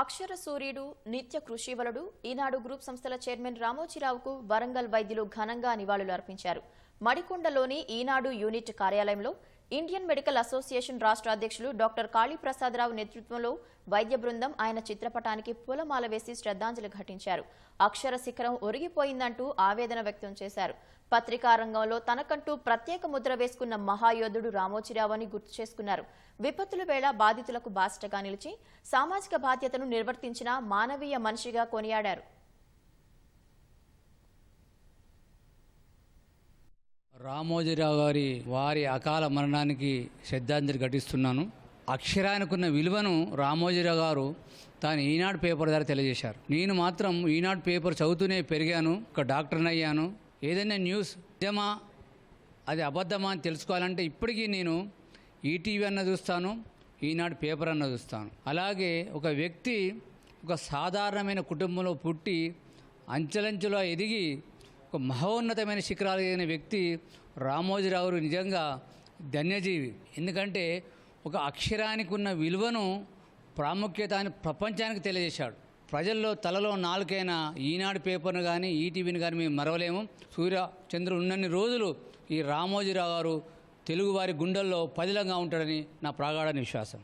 అక్షర సూర్యుడు నిత్య కృషివలుడు ఈనాడు గ్రూప్ సంస్థల చైర్మన్ రామోజీరావుకు వరంగల్ వైద్యులు ఘనంగా నివాళులు అర్పించారు మడికొండలోని ఈనాడు యూనిట్ కార్యాలయంలో ఇండియన్ మెడికల్ అసోసియేషన్ రాష్ట్ర అధ్యక్షులు డాక్టర్ కాళీప్రసాదరావు నేతృత్వంలో వైద్య బృందం ఆయన చిత్రపటానికి పూలమాల వేసి శ్రద్ధాంజలి ఘటించారు. అక్షర శిఖరం ఒరిగిపోయిందంటూ ఆవేదన వ్యక్తం చేశారు. పత్రికా రంగంలో తనకంటూ ప్రత్యేక ముద్ర వేసుకున్న మహాయోధుడు రామోజీరావు అని గుర్తు చేసుకున్నారు. విపత్తుల వేళ బాధితులకు బాసటగా నిలిచి సామాజిక బాధ్యతను నిర్వర్తించిన మానవీయ మనిషిగా కొనియాడారు. రామోజీరావు గారి వారి అకాల మరణానికి శ్రద్ధాంజలి ఘటిస్తున్నాను. అక్షరానికి ఉన్న విలువను రామోజీరావు గారు తాను ఈనాడు పేపర్ ద్వారా తెలియజేశారు. నేను మాత్రం ఈనాడు పేపర్ చదువుతూనే పెరిగాను ఒక డాక్టర్ని అయ్యాను. ఏదైనా న్యూస్ నిజమా? అది అబద్ధమా అని తెలుసుకోవాలంటే ఇప్పటికీ నేను ఈటీవీ అన్న చూస్తాను ఈనాడు పేపర్ అన్న చూస్తాను. అలాగే ఒక వ్యక్తి ఒక సాధారణమైన కుటుంబంలో పుట్టి అంచెలంచెలో ఎదిగి ఒక మహోన్నతమైన శిఖరాలు అయిన వ్యక్తి రామోజీరావు నిజంగా ధన్యజీవి. ఎందుకంటే ఒక అక్షరానికి ఉన్న విలువను ప్రాముఖ్యత అని ప్రపంచానికి తెలియజేశాడు. ప్రజల్లో తలలో నాలుకైన ఈనాడు పేపర్ను కానీ ఈటీవీని కానీ మేము మరవలేము. సూర్య చంద్రుడు ఉన్నన్ని రోజులు ఈ రామోజీరావు గారు తెలుగువారి గుండెల్లో పదిలంగా ఉంటాడని నా ప్రాగాఢ విశ్వాసం